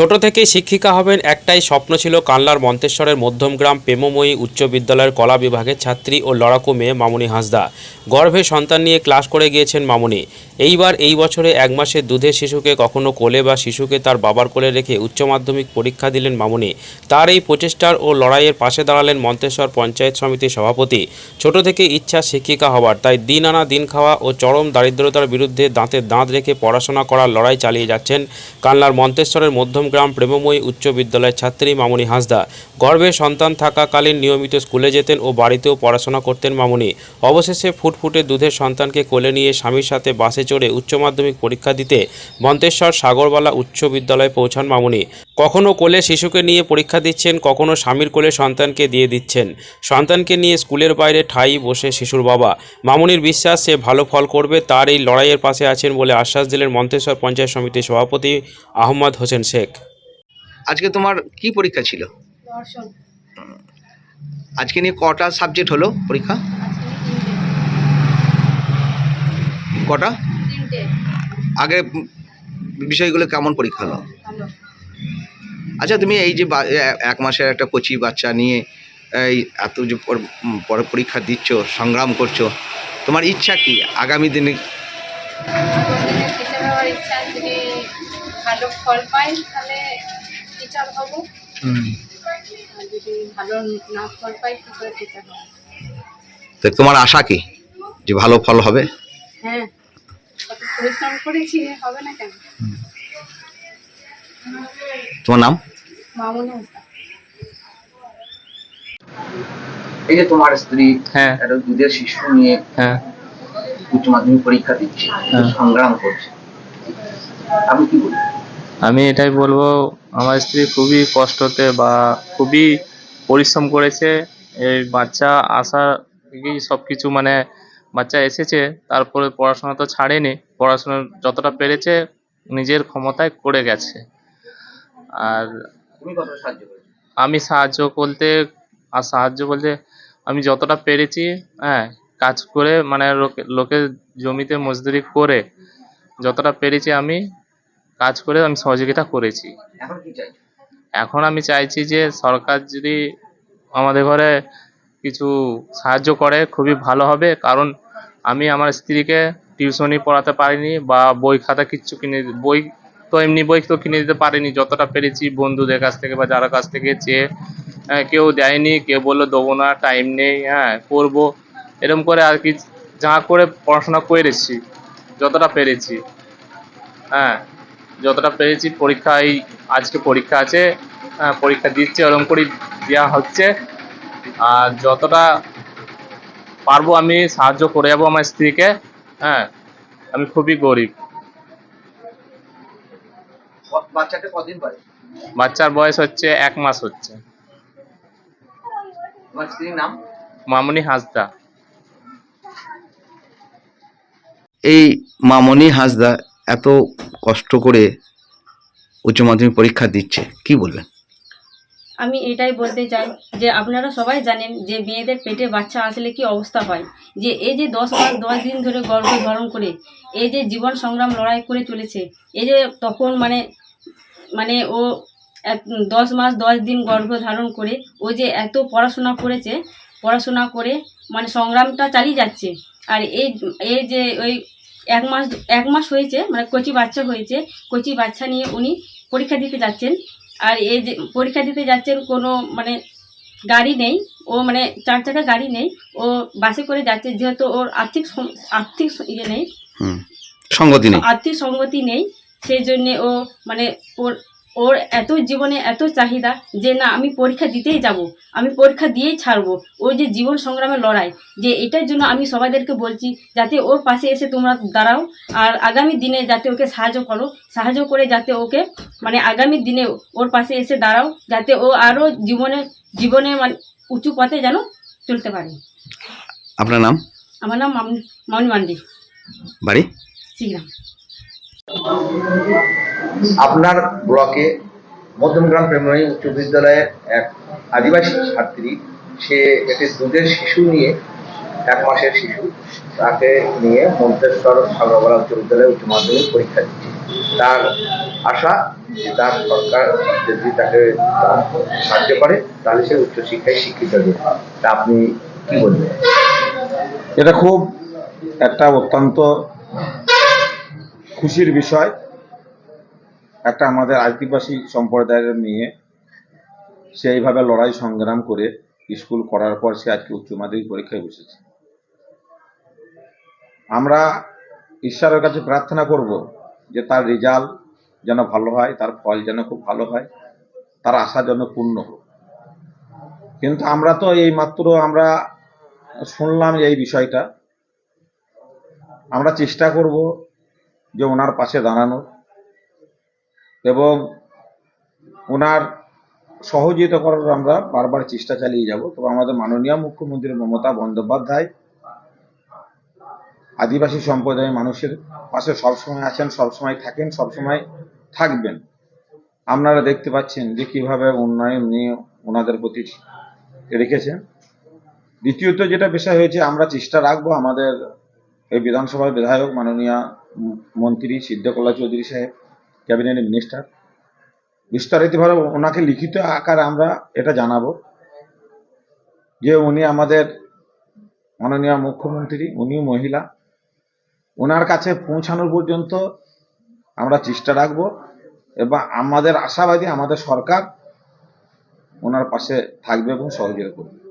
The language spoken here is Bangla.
ছোট থেকেই শিক্ষিকা হবেন একটাই স্বপ্ন ছিল কানলার মন্তেশ্বরের মধ্যমগ্রাম প্রেমময়ী উচ্চ বিদ্যালয়ের কলা বিভাগের ছাত্রী ও লড়াকু মেয়ে মামুনি হাঁসদা। গর্ভে সন্তান নিয়ে ক্লাস করে গিয়েছেন মামুনি। এইবার এই বছরে এক মাসের দুধের শিশুকে কখনো কোলে বা শিশুকে তার বাবার কোলে রেখে উচ্চ মাধ্যমিক পরীক্ষা দিলেন মামুনি। তার এই প্রচেষ্টার ও লড়াইয়ের পাশে দাঁড়ালেন মন্তেশ্বর পঞ্চায়েত সমিতির সভাপতি। ছোট থেকে ইচ্ছা শিক্ষিকা হওয়ার তাই দিন আনা দিন খাওয়া ও চরম দারিদ্রতার বিরুদ্ধে দাঁতে দাঁত রেখে পড়াশোনা করার লড়াই চালিয়ে যাচ্ছেন কানলার মন্তেশ্বরের মধ্যমগ্রাম প্রেমময়ী উচ্চ বিদ্যালয়ের ছাত্রী মামুনি হাঁসদা। গর্ভে সন্তান থাকাকালীন নিয়মিত স্কুলে যেতেন ও বাড়িতেও পড়াশোনা করতেন মামুনি। অবশেষে ফুটফুটে দুধের সন্তানকে কোলে নিয়ে স্বামীর সাথে বাসে চড়ে উচ্চ মাধ্যমিক পরীক্ষা দিতে মন্তেশ্বর সাগরবালা উচ্চ বিদ্যালয়ে পৌঁছান মামুনি। কখনো কোলে শিশুকে নিয়ে পরীক্ষা দিচ্ছেন কখনো স্বামীর কোলে সন্তানকে দিয়ে দিচ্ছেন। সন্তানকে নিয়ে স্কুলের বাইরে ঠাই বসে শিশুর বাবা। মামুনির বিশ্বাস সে ভালো ফল করবে তার এই লড়াইয়ের পাশে আছেন বলে আশ্বাস দিলেন মন্তেশ্বর পঞ্চায়েত সমিতির সভাপতি আহমদ হোসেন শেখ। আজকে তোমার কি পরীক্ষা ছিল? আজকে নিয়ে কটা সাবজেক্ট হলো পরীক্ষা? কটা? আগে বিষয়গুলো কেমন পরীক্ষা হলো? আচ্ছা তুমি এই যে এক মাসের একটা কচি বাচ্চা নিয়ে এই এত যে পরীক্ষা দিচ্ছ সংগ্রাম করছ তোমার ইচ্ছা কি আগামী দিনে? প্রতিদিন টিচার হওয়ার ইচ্ছা যদি ভালো ফল পাই তাহলে টিচার হব যদি ভালো না ফল পাই কী টিচার হব তো তোমার আশা কি যে ভালো ফল হবে? হ্যাঁ। পরিশ্রম করেছি হবে না কেন? তোমার নাম? মামুনি এই যে তোমার স্ত্রী হ্যাঁ। একটা দুধের শিশু নিয়ে হ্যাঁ। উচ্চ মাধ্যমিক পরীক্ষা দিচ্ছে হ্যাঁ। সংগ্রাম করছে। আমি কি বলি আমি এটাই বলব আমার স্ত্রী খুবই কষ্টতে বা খুবই পরিশ্রম করেছে এই বাচ্চা আসা থেকেই সব কিছু মানে বাচ্চা এসেছে তারপরে পড়াশোনা তো ছাড়েনি পড়াশোনা যতটা পেরেছে নিজের ক্ষমতায় করে গেছে। আর আমি সাহায্য বলতে আর সাহায্য বলতে আমি যতটা পেরেছি হ্যাঁ কাজ করে মানে লোকে লোকের জমিতে মজদুরি করে যতটা পেরেছি আমি কাজ করে আমি সহযোগিতা করেছি। এখন আমি চাইছি যে সরকার যদি আমাদের ঘরে কিছু সাহায্য করে খুবই ভালো হবে। কারণ আমি আমার স্ত্রীকে টিউশনি পড়াতে পারিনি বা বই খাতা কিচ্ছু কিনে বই তো এমনি বই তো কিনে দিতে পারিনি যতটা পেরেছি বন্ধুদের কাছ থেকে বা যারা কাছ থেকে চেয়ে কেউ দেয়নি কেউ বলল দেবো না টাইম নেই হ্যাঁ করব। এরকম করে আর কি যা করে পড়াশোনা করেছি যতটা পেরেছি হ্যাঁ যতটা পেরেছি পরীক্ষায় আজকে পরীক্ষা আছে হ্যাঁ, পরীক্ষা দিচ্ছে ওরকম করেই দেওয়া হচ্ছে। আর যতটা পারব আমি সাহায্য করে যাব আমার স্ত্রীকে হ্যাঁ আমি খুবই গরিব। বাচ্চাটা কদিন পরে বাচ্চার বয়স হচ্ছে এক মাস হচ্ছে। স্ত্রীর নাম? মামুনি হাঁসদা। এই মামনি হাসদা এত কষ্ট করে উচ্চ মাধ্যমিক পরীক্ষা দিচ্ছে কি বলবেন আমি এটাই বলতে চাই যে আপনারা সবাই জানেন যে মেয়েদের পেটে বাচ্চা আসলে কি অবস্থা হয়। যে এই যে দশ মাস, দশ দিন ধরে গর্ভ ধারণ করে, এই যে জীবন সংগ্রাম লড়াই করে চলেছে, এই যে তখন মানে মানে ও দশ মাস, দশ দিন গর্ভ ধারণ করে, ও যে এত পড়াশোনা করেছে, পড়াশোনা করে মানে সংগ্রামটা চালিয়ে যাচ্ছে। আর এই এই যে ওই এক মাস এক মাস হয়েছে মানে কচি বাচ্চা হয়েছে, কচি বাচ্চা নিয়ে উনি পরীক্ষা দিতে যাচ্ছেন। আর এই যে পরীক্ষা দিতে যাচ্ছেন কোনো মানে গাড়ি নেই ও মানে চার চাকা গাড়ি নেই ও বাসে করে যাচ্ছে যেহেতু ওর আর্থিক আর্থিক ইয়ে নেই। সংগতি সঙ্গতি নেই। আর্থিক সঙ্গতি নেই সেই জন্যে ও মানে ওর ওর এত জীবনে এত চাহিদা যে না আমি পরীক্ষা দিতেই যাব আমি পরীক্ষা দিয়েই ছাড়বো। ওর যে জীবন সংগ্রামের লড়াই যে এটার জন্য আমি সবাইদেরকে বলছি যাতে ওর পাশে এসে তোমরা দাঁড়াও আর আগামী দিনে যাতে ওকে সাহায্য করো সাহায্য করে যাতে ওকে মানে আগামী দিনে ওর পাশে এসে দাঁড়াও যাতে ও আরও জীবনে জীবনে মানে উঁচু পথে যেন চলতে পারে। আপনার নাম? আমার নাম মামনি মামনি মান্ডি। বাড়ি? শিগ্রাম আপনার ব্লকে মধ্যমগ্রাম প্রেমী উচ্চ বিদ্যালয়ের এক আদিবাসী ছাত্রী, সে একটি দুধের শিশু নিয়ে, এক মাসের শিশু, তাকে নিয়ে মন্তেশ্বর সাগরবালা উচ্চ বিদ্যালয়ে উচ্চ মাধ্যমিক পরীক্ষা দিচ্ছে। তার আশা যে তার সরকার যদি তাকে সাহায্য করে, তাহলে সে উচ্চশিক্ষায় শিক্ষিত হবে। তা আপনি কি বলবেন? এটা খুব একটা অত্যন্ত খুশির বিষয়। একটা আমাদের আদিবাসী সম্প্রদায়ের মেয়ে, সে এইভাবে লড়াই সংগ্রাম করে স্কুল করার পর সে আজকে উচ্চ মাধ্যমিক পরীক্ষায় বসেছে। আমরা ঈশ্বরের কাছে প্রার্থনা করব যে তার রেজাল্ট যেন ভালো হয়, তার ফল যেন খুব ভালো হয়, তার আশা যেন পূর্ণ হোক। কিন্তু আমরা তো এই মাত্র আমরা শুনলাম এই বিষয়টা। আমরা চেষ্টা করব যে ওনার পাশে দাঁড়ানোর। এবং ওনার সহযোগিতা করার আমরা বারবার চেষ্টা চালিয়ে যাব। তবে আমাদের মাননীয় মুখ্যমন্ত্রী মমতা বন্দ্যোপাধ্যায় আদিবাসী সম্প্রদায়ের মানুষের পাশে সবসময় আছেন, সবসময় থাকেন, সবসময় থাকবেন। আপনারা দেখতে পাচ্ছেন যে কীভাবে উন্নয়ন নিয়ে ওনাদের প্রতি রেখেছেন। দ্বিতীয়ত যেটা বিষয় হয়েছে, আমরা চেষ্টা রাখব আমাদের এই বিধানসভার বিধায়ক মাননীয় মন্ত্রী সিদ্ধকলা চৌধুরী সাহেব ক্যাবিনেট মিনিস্টার। বিস্তারিতভাবে ওনাকে লিখিত আকারে আমরা এটা জানাব যে উনি আমাদের মাননীয় মুখ্যমন্ত্রী উনি মহিলা। ওনার কাছে পৌঁছানোর পর্যন্ত আমরা চেষ্টা রাখব এবং আমাদের আশাবাদী আমাদের সরকার ওনার পাশে থাকবে এবং সহযোগিতা করবে।